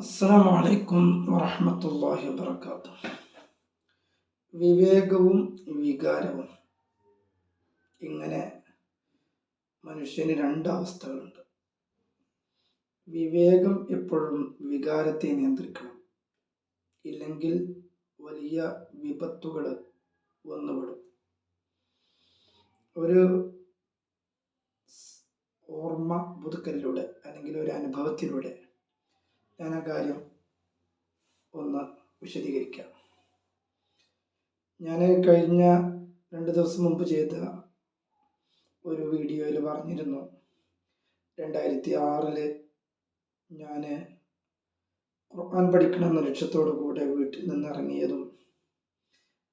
അസ്സാം വലൈക്കും വറഹമത്തല്ലാഹി വാത്തു വിവേകവും വികാരവും. ഇങ്ങനെ മനുഷ്യന് രണ്ട് അവസ്ഥകളുണ്ട് വിവേകം എപ്പോഴും വികാരത്തെ നിയന്ത്രിക്കണം. ഇല്ലെങ്കിൽ വലിയ വിപത്തുകൾ വന്നുപെടും ഒരു ഓർമ്മ പുതുക്കലിലൂടെ അല്ലെങ്കിൽ ഒരു അനുഭവത്തിലൂടെ ഞാൻ ആ കാര്യം ഒന്ന് വിശദീകരിക്കാം. ഞാൻ കഴിഞ്ഞ രണ്ട് ദിവസം മുമ്പ് ചെയ്ത ഒരു വീഡിയോയിൽ പറഞ്ഞിരുന്നു. രണ്ടായിരത്തി ആറിൽ ഞാൻ ഖുർആൻ പഠിക്കണം എന്ന ലക്ഷ്യത്തോടു കൂടെ വീട്ടിൽ നിന്ന് ഇറങ്ങിയതും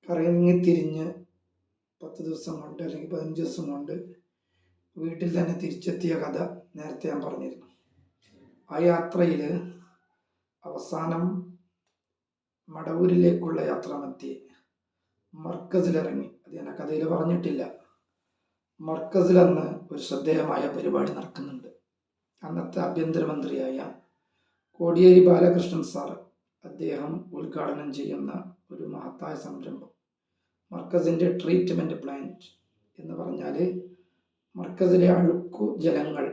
കറങ്ങി തിരിഞ്ഞ് പത്ത് ദിവസം കൊണ്ട് അല്ലെങ്കിൽ പതിനഞ്ച് ദിവസം കൊണ്ട് വീട്ടിൽ തന്നെ തിരിച്ചെത്തിയ കഥ നേരത്തെ ഞാൻ പറഞ്ഞിരുന്നു. ആ യാത്രയിൽ അവസാനം മടവൂരിലേക്കുള്ള യാത്രാമധ്യേ മർക്കസിലിറങ്ങി. അത് ഞാൻ കഥയിൽ പറഞ്ഞിട്ടില്ല. മർക്കസിൽ അന്ന് ഒരു ശ്രദ്ധേയമായ പരിപാടി നടക്കുന്നുണ്ട്. അന്നത്തെ ആഭ്യന്തരമന്ത്രിയായ കോടിയേരി ബാലകൃഷ്ണൻ സാർ അദ്ദേഹം ഉദ്ഘാടനം ചെയ്യുന്ന ഒരു മഹത്തായ സംരംഭം. മർക്കസിന്റെ ട്രീറ്റ്മെന്റ് പ്ലാന്റ് എന്ന് പറഞ്ഞാൽ മർക്കസിലെ അഴുക്കു ജലങ്ങൾ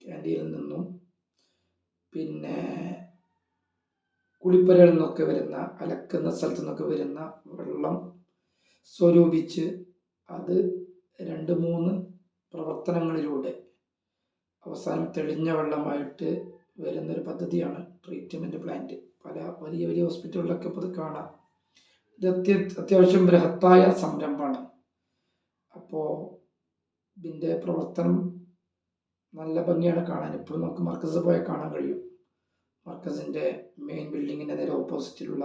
ക്യാന്റീനിൽ നിന്നും പിന്നെ കുളിപ്പരകളിൽ നിന്നൊക്കെ വരുന്ന അലക്കുന്ന സ്ഥലത്തു നിന്നൊക്കെ വരുന്ന വെള്ളം സ്വരൂപിച്ച് അത് രണ്ട് മൂന്ന് പ്രവർത്തനങ്ങളിലൂടെ അവസാനം തെളിഞ്ഞ വെള്ളമായിട്ട് വരുന്നൊരു പദ്ധതിയാണ് ട്രീറ്റ്മെന്റ് പ്ലാന്റ്. പല വലിയ വലിയ ഹോസ്പിറ്റലുകളിലൊക്കെ ഇപ്പോൾ ഇത് കാണാം. ഇത് അത്യ അത്യാവശ്യം ബൃഹത്തായ സംരംഭമാണ്. അപ്പോൾ ഇതിന്റെ പ്രവർത്തനം നല്ല ഭംഗിയാണ് കാണാൻ. ഇപ്പോഴും നമുക്ക് മർക്കസ് പോയാൽ കാണാൻ കഴിയും. മർക്കസിന്റെ മെയിൻ ബിൽഡിങ്ങിന്റെ നേരെ ഓപ്പോസിറ്റിലുള്ള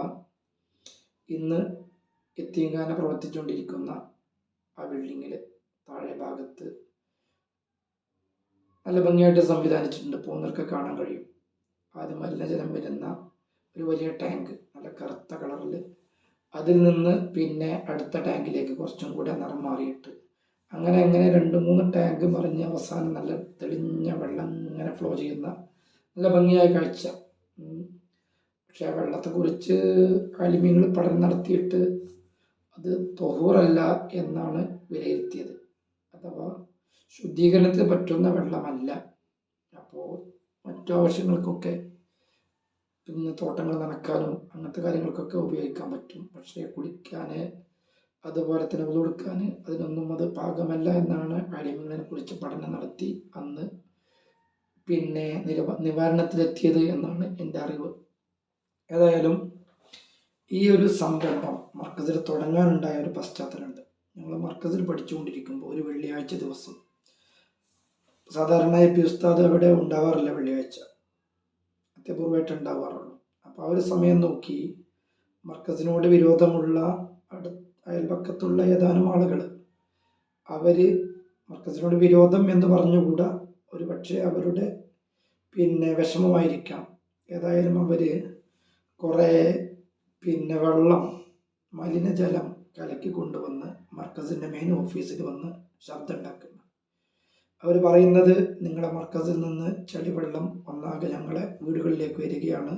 ഇന്ന് എത്തിയങ്കാന പ്രവർത്തിച്ചുകൊണ്ടിരിക്കുന്ന ആ ബിൽഡിങ്ങിൽ താഴെ ഭാഗത്ത് നല്ല ഭംഗിയായിട്ട് സംവിധാനിച്ചിട്ടുണ്ട്. പോകുന്നവർക്ക് കാണാൻ കഴിയും. അത് മലിനജലം വരുന്ന ഒരു വലിയ ടാങ്ക് നല്ല കറുത്ത കളറിൽ അതിൽ നിന്ന് പിന്നെ അടുത്ത ടാങ്കിലേക്ക് കുറച്ചും കൂടെ നിറം മാറിയിട്ട്. അങ്ങനെ അങ്ങനെ രണ്ട് മൂന്ന് ടാങ്ക് മറിഞ്ഞ് അവസാനം നല്ല തെളിഞ്ഞ വെള്ളം ഇങ്ങനെ ഫ്ലോ ചെയ്യുന്ന നല്ല ഭംഗിയായ കാഴ്ച. പക്ഷെ ആ വെള്ളത്തെക്കുറിച്ച് അലിമ്യങ്ങൾ പഠനം നടത്തിയിട്ട് അത് തൊഹൂറല്ല എന്നാണ് വിലയിരുത്തിയത്. അഥവാ ശുദ്ധീകരണത്തിന് പറ്റുന്ന വെള്ളമല്ല. അപ്പോൾ മറ്റു ആവശ്യങ്ങൾക്കൊക്കെ പിന്നെ തോട്ടങ്ങൾ നനക്കാനും അങ്ങനത്തെ കാര്യങ്ങൾക്കൊക്കെ ഉപയോഗിക്കാൻ പറ്റും. പക്ഷേ കുളിക്കാൻ അതുപോലെ തന്നെ കൊടുക്കാൻ അതിനൊന്നും അത് പാകമല്ല എന്നാണ് അടിമകളെ കുറിച്ച് പഠനം നടത്തി അന്ന് പിന്നെ നിലവ നിവാരണത്തിലെത്തിയത് എന്നാണ് എന്റെ അറിവ്. ഏതായാലും ഈ ഒരു സംരംഭം മർക്കസിൽ തുടങ്ങാനുണ്ടായ ഒരു പശ്ചാത്തലമുണ്ട്. ഞങ്ങൾ മർക്കസിൽ പഠിച്ചുകൊണ്ടിരിക്കുമ്പോൾ ഒരു വെള്ളിയാഴ്ച ദിവസം. സാധാരണയായി പി ഉസ്താദ് അവിടെ ഉണ്ടാവാറില്ല വെള്ളിയാഴ്ച. അത്യപൂർവമായിട്ട് ഉണ്ടാവാറുള്ളൂ. അപ്പോൾ ആ ഒരു സമയം നോക്കി മർക്കസിനോട് വിരോധമുള്ള അടു അയൽപക്കത്തുള്ള ഏതാനും ആളുകൾ അവർ മർക്കസിനോട് വിരോധം എന്ന് പറഞ്ഞുകൂടാ? ഒരു പക്ഷേ അവരുടെ പിന്നെ വിഷമമായിരിക്കാം. ഏതായാലും അവർ കുറേ പിന്നെ വെള്ളം മലിനജലം കലക്കി കൊണ്ടുവന്ന് മർക്കസിന്റെ മെയിൻ ഓഫീസിൽ വന്ന് ശബ്ദം ഉണ്ടാക്കുന്നു അവർ പറയുന്നത് നിങ്ങളുടെ മർക്കസിൽ നിന്ന് ചെളിവെള്ളം ഒന്നാകെ ഞങ്ങളെ വീടുകളിലേക്ക് വരികയാണ്.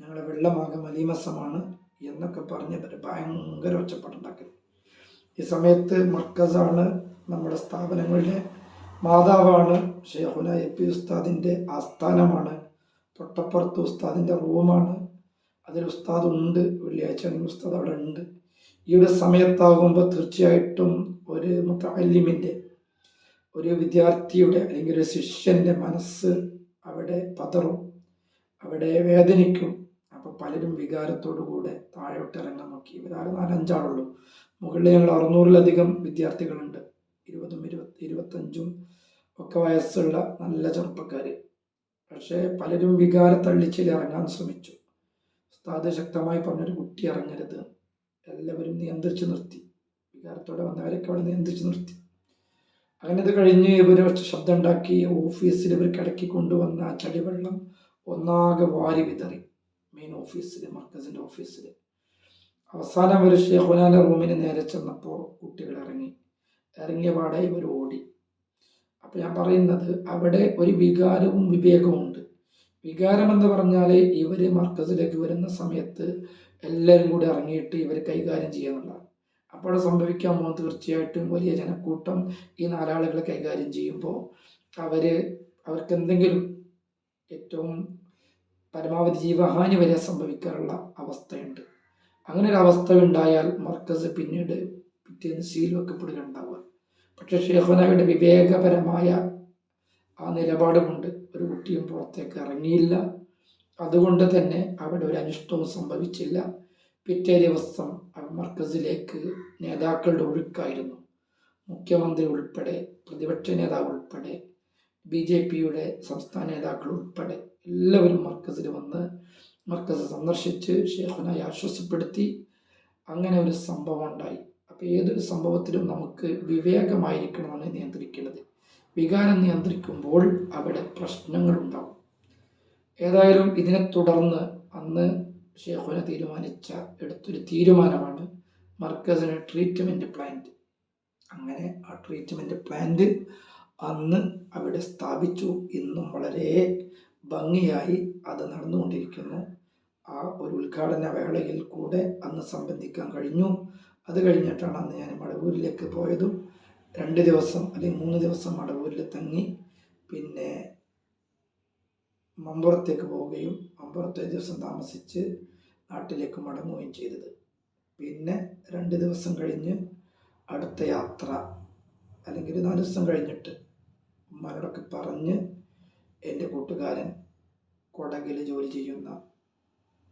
ഞങ്ങളെ വെള്ളമാകെ മലീമസമാണ് എന്നൊക്കെ പറഞ്ഞ് അവർ ഭയങ്കര ഒച്ചപ്പാടുണ്ടാക്കുന്നു. ഈ സമയത്ത് മർക്കസാണ് നമ്മുടെ സ്ഥാപനങ്ങളിലെ മാതാവാണ്. ഷെയ്ഖുന എ പി ഉസ്താദിന്റെ ആസ്ഥാനമാണ്. തൊട്ടപ്പുറത്ത് ഉസ്താദിന്റെ റൂമാണ്. അതിൽ ഉസ്താദ് ഉണ്ട് വെള്ളിയാഴ്ച ഉസ്താദ് അവിടെ ഉണ്ട്. ഈ ഒരു സമയത്താകുമ്പോൾ തീർച്ചയായിട്ടും ഒരു മുത്തല്ലിമിന്റെ ഒരു വിദ്യാർത്ഥിയുടെ അല്ലെങ്കിൽ ഒരു ശിഷ്യന്റെ മനസ്സ് അവിടെ പതറും അവിടെ വേദനിക്കും. അപ്പോൾ പലരും വികാരത്തോടു കൂടെ താഴോട്ട് ഇറങ്ങാൻ നോക്കി. ഇവരാകെ നാലഞ്ചാളുള്ളൂ. മുകളിൽ ഞങ്ങൾ അറുന്നൂറിലധികം വിദ്യാർത്ഥികളുണ്ട്. ഇരുപതും ഇരുപത്തി ഇരുപത്തഞ്ചും ഒക്കെ വയസ്സുള്ള നല്ല ചെറുപ്പക്കാർ പക്ഷേ പലരും വികാര തള്ളിച്ചിൽ ഇറങ്ങാൻ ശ്രമിച്ചു. ഉസ്താദ് ശക്തമായി പറഞ്ഞൊരു കുട്ടി ഇറങ്ങരുത്. എല്ലാവരും നിയന്ത്രിച്ച് നിർത്തി. വികാരത്തോടെ വന്നവരൊക്കെ അവിടെ നിയന്ത്രിച്ച് നിർത്തി. അങ്ങനെ ഇത് കഴിഞ്ഞ് ഇവർ ശബ്ദം ഉണ്ടാക്കി ഓഫീസിൽ ഇവർ കിടക്കി കൊണ്ടുവന്ന ആ ചളിവെള്ളം ഒന്നാകെ വാരി വിതറി. മെയിൻ ഓഫീസിൽ മർക്കസിന്റെ ഓഫീസിൽ അവസാനം ഒരു ഷെഹുനാന്റെ റൂമിന് നേരെ ചെന്നപ്പോൾ കുട്ടികൾ ഇറങ്ങി. ഇറങ്ങിയ പാടെ ഇവർ ഓടി. അപ്പം ഞാൻ പറയുന്നത് അവിടെ ഒരു വികാരവും വിവേകവും ഉണ്ട്. വികാരം എന്ന് പറഞ്ഞാൽ ഇവർ മർക്കസിലേക്ക് വരുന്ന സമയത്ത് എല്ലാവരും കൂടി ഇറങ്ങിയിട്ട് ഇവർ കൈകാര്യം ചെയ്യാന്നുള്ളതാണ് അപ്പോൾ സംഭവിക്കാൻ പോകുന്നത് തീർച്ചയായിട്ടും വലിയ ജനക്കൂട്ടം ഈ നാലാളുകളെ കൈകാര്യം ചെയ്യുമ്പോൾ അവർ അവർക്ക് എന്തെങ്കിലും ഏറ്റവും പരമാവധി ജീവഹാനി വരെ സംഭവിക്കാനുള്ള അവസ്ഥയുണ്ട്. അങ്ങനെ ഒരു അവസ്ഥ ഉണ്ടായാൽ മർക്കസ് പിന്നീട് പിറ്റേന്ന് സീൽ വെക്കപ്പെടുക ഉണ്ടാവുക പക്ഷേ ഷെയ്ഖുനായുടെ വിവേകപരമായ ആ നിലപാട് കൊണ്ട് ഒരു കുട്ടിയും പുറത്തേക്ക് ഇറങ്ങിയില്ല. അതുകൊണ്ട് തന്നെ അവിടെ ഒരു അനിഷ്ടവും സംഭവിച്ചില്ല. പിറ്റേ ദിവസം മർക്കസിലേക്ക് നേതാക്കളുടെ ഒഴുക്കായിരുന്നു. മുഖ്യമന്ത്രി ഉൾപ്പെടെ പ്രതിപക്ഷ നേതാവ് ഉൾപ്പെടെ ബി ജെ പിയുടെ സംസ്ഥാന നേതാക്കൾ ഉൾപ്പെടെ എല്ലാവരും മർക്കസിൽ വന്ന് മർക്കസ് സന്ദർശിച്ച് ഷേഖുനായി ആശ്വാസപ്പെടുത്തി. അങ്ങനെ ഒരു സംഭവം ഉണ്ടായി. അപ്പോൾ ഏതൊരു സംഭവത്തിലും നമുക്ക് വിവേകമായിരിക്കണമെന്ന് നിയന്ത്രിക്കേണ്ടത്. വികാരം നിയന്ത്രിക്കുമ്പോൾ അവിടെ പ്രശ്നങ്ങൾ പ്രശ്നങ്ങളുണ്ടാവും. ഏതായാലും ഇതിനെ തുടർന്ന് അന്ന് ഷെയ്ഖുന തീരുമാനിച്ച എടുത്തൊരു തീരുമാനമാണ് മർക്കസിന് ട്രീറ്റ്മെന്റ് പ്ലാന്റ് അങ്ങനെ ആ ട്രീറ്റ്മെന്റ് പ്ലാന്റ് അന്ന് അവിടെ സ്ഥാപിച്ചു. ഇന്നും വളരെ ഭംഗിയായി അത് നടന്നുകൊണ്ടിരിക്കുന്നു. ആ ഒരു ഉദ്ഘാടന വേളയിൽ കൂടെ അന്ന് സംബന്ധിക്കാൻ കഴിഞ്ഞു. അത് കഴിഞ്ഞിട്ടാണ് അന്ന് ഞാൻ മടവൂരിലേക്ക് പോയതും രണ്ട് ദിവസം അല്ലെങ്കിൽ മൂന്ന് ദിവസം മടവൂരിൽ തങ്ങി പിന്നെ മമ്പുറത്തേക്ക് പോവുകയും മമ്പുറത്തെ ദിവസം താമസിച്ച് നാട്ടിലേക്ക് മടങ്ങുകയും ചെയ്തത്. പിന്നെ രണ്ട് ദിവസം കഴിഞ്ഞ് അടുത്ത യാത്ര അല്ലെങ്കിൽ നാല് ദിവസം കഴിഞ്ഞിട്ട് ഉമ്മാരോടൊക്കെ പറഞ്ഞ് എന്റെ കൂട്ടുകാരൻ കൊടകിൽ ജോലി ചെയ്യുന്ന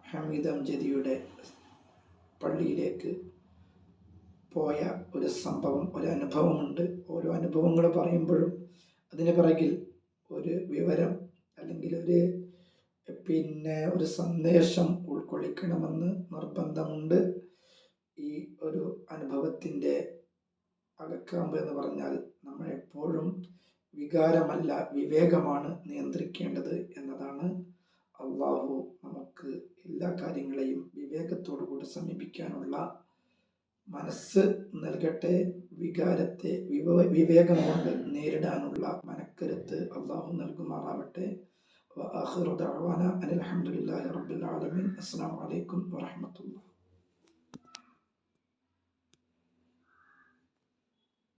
ഹമീദ് അംജദിയുടെ പള്ളിയിലേക്ക് പോയ ഒരു സംഭവം ഒരു അനുഭവമുണ്ട്. ഓരോ അനുഭവങ്ങൾ പറയുമ്പോഴും അതിന് പിറകിൽ ഒരു വിവരം അല്ലെങ്കിൽ ഒരു പിന്നെ ഒരു സന്ദേശം ഉൾക്കൊള്ളിക്കണമെന്ന് നിർബന്ധമുണ്ട്. ഈ ഒരു അനുഭവത്തിന്റെ അകക്കാമ്പ് എന്ന് പറഞ്ഞാൽ നമ്മൾ എപ്പോഴും വികാരമല്ല വിവേകമാണ് നിയന്ത്രിക്കേണ്ടത് എന്നതാണ്. അള്ളാഹു നമുക്ക് എല്ലാ കാര്യങ്ങളെയും വിവേകത്തോടു കൂടി സമീപിക്കാനുള്ള മനസ്സ് നൽകട്ടെ വികാരത്തെ വിവ വിവേകം കൊണ്ട് നേരിടാനുള്ള മനക്കരുത്ത് അള്ളാഹു നൽകുമാറാവട്ടെ. അനിൽ അലഹമുല്ലാ റബുലാലമിൻ അസ്സാം വലൈക്കും വാഹമത്തുള്ള